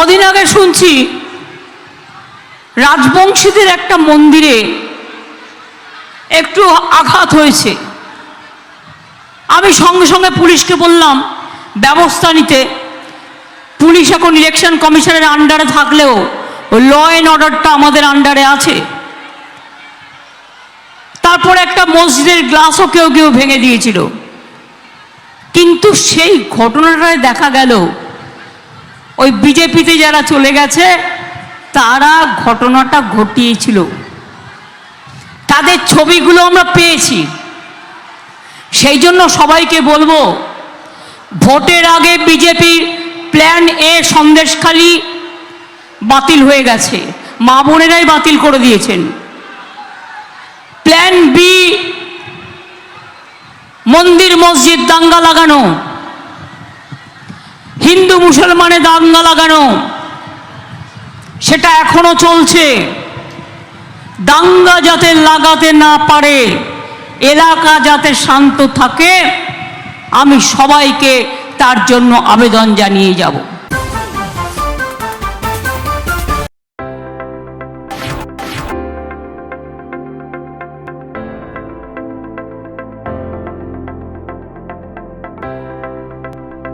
কদিন আগে শুনছি, রাজবংশীদের একটা মন্দিরে একটু আঘাত হয়েছে। আমি সঙ্গে সঙ্গে পুলিশকে বললাম, ব্যবস্থা নিতে। পুলিশ এখন ইলেকশন কমিশনের আন্ডারে থাকলেও ল অ্যান্ড অর্ডারটা আমাদের আন্ডারে আছে। তারপর একটা মসজিদের গ্লাসও কেউ কেউ ভেঙে দিয়েছিল। কিন্তু সেই ঘটনাটায় দেখা গেল ওই বিজেপিতে যারা চলে গেছে, তারা ঘটনাটা ঘটিয়েছিল। তাদের ছবিগুলো আমরা পেয়েছি। সেই জন্য সবাইকে বলব, ভোটের আগে বিজেপির প্ল্যান এ সন্দেশখালি বাতিল হয়ে গেছে। মা বোনেরাই বাতিল করে দিয়েছেন। প্ল্যান বি, মন্দির মসজিদ দাঙ্গা লাগানো। হিন্দু মুসলমানে দাঙ্গা লাগানো, সেটা এখনও চলছে। দাঙ্গা যাতে লাগাতে না পারে, এলাকা যাতে শান্ত থাকে, আমি সবাইকে তার জন্য আবেদন জানিয়ে যাব।